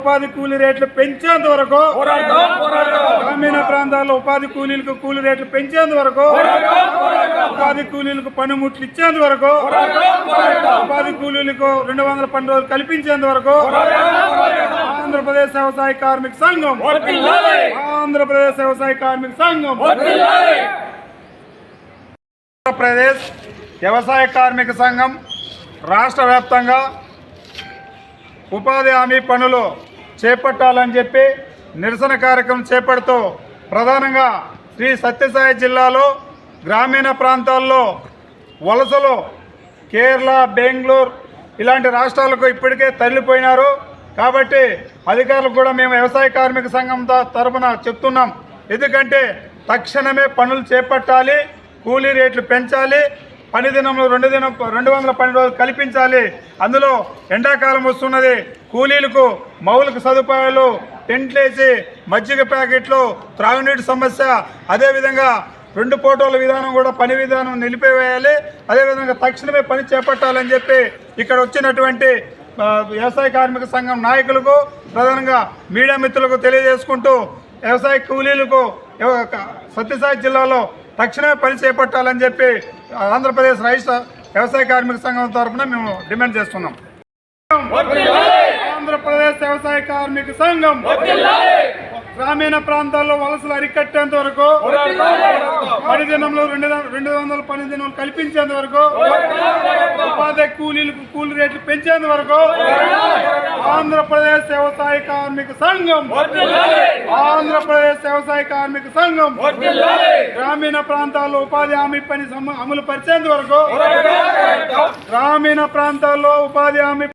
ఉపాధి కూలీ రేట్లు పెంచేంత వరకు గ్రామీణ ప్రాంతాల్లో ఉపాధి కూలీలకు కూలీ రేట్లు పెంచేంత వరకు ఉపాధి కూలీలకు పనిముట్లు ఇచ్చేంత వరకు ఉపాధి కూలీలకు రెండు వందల పన్నెండు రోజులు కల్పించేంత వరకు ఆంధ్రప్రదేశ్ వ్యవసాయ కార్మిక సంఘం! ఆంధ్రప్రదేశ్ వ్యవసాయ కార్మిక సంఘం! ఆంధ్రప్రదేశ్ వ్యవసాయ కార్మిక సంఘం రాష్ట్ర వ్యాప్తంగా ఉపాధి హామీ పనులు చేపట్టాలని చెప్పి నిరసన కార్యక్రమం చేపడుతూ ప్రధానంగా శ్రీ సత్యసాయి జిల్లాలో గ్రామీణ ప్రాంతాల్లో వలసలు కేరళ బెంగళూరు ఇలాంటి రాష్ట్రాలకు ఇప్పటికే తరలిపోయినారు. కాబట్టి అధికారులకు కూడా మేము వ్యవసాయ కార్మిక సంఘం తరఫున చెప్తున్నాం. ఎందుకంటే తక్షణమే పనులు చేపట్టాలి కూలీ రేట్లు పెంచాలి పని దినంలో రెండు దినం రెండు వందల పన్నెండు రోజులు కల్పించాలి. అందులో ఎండాకాలం వస్తున్నది. కూలీలకు మౌలిక సదుపాయాలు టెంట్లేసి మజ్జిగ ప్యాకెట్లు త్రాగునీటి సమస్య. అదేవిధంగా రెండు ఫోటోల విధానం కూడా పని విధానం నిలిపివేయాలి. అదేవిధంగా తక్షణమే పని చేపట్టాలని చెప్పి ఇక్కడ వచ్చినటువంటి వ్యవసాయ కార్మిక సంఘం నాయకులకు ప్రధానంగా మీడియా మిత్రులకు తెలియజేసుకుంటూ వ్యవసాయ కూలీలకు సత్యసాయి జిల్లాలో తక్షణమే పని చేపట్టాలని చెప్పి ఆంధ్రప్రదేశ్ రాష్ట్ర వ్యవసాయ కార్మిక సంఘం తరఫున మేము డిమాండ్ చేస్తున్నాం. ఆంధ్రప్రదేశ్ వ్యవసాయ కార్మిక సంఘం గ్రామీణ ప్రాంతాల్లో వలసలు అరికట్టేంత వరకు పని దినంలో రెండు రెండు వందల పని దినం కల్పించేంత వరకు ఉపాధి కూలీలకు కూలీ రేట్లు పెంచేంత వరకు ఆంధ్రప్రదేశ్ వ్యవసాయ కార్మిక సంఘం. ఆంధ్రప్రదేశ్ వ్యవసాయ కార్మిక సంఘం. గ్రామీణ ప్రాంతాల్లో ఉపాధి హామీ పని అమలు పరిచేంత వరకు గ్రామీణ ప్రాంతాల్లో ఉపాధి హామీ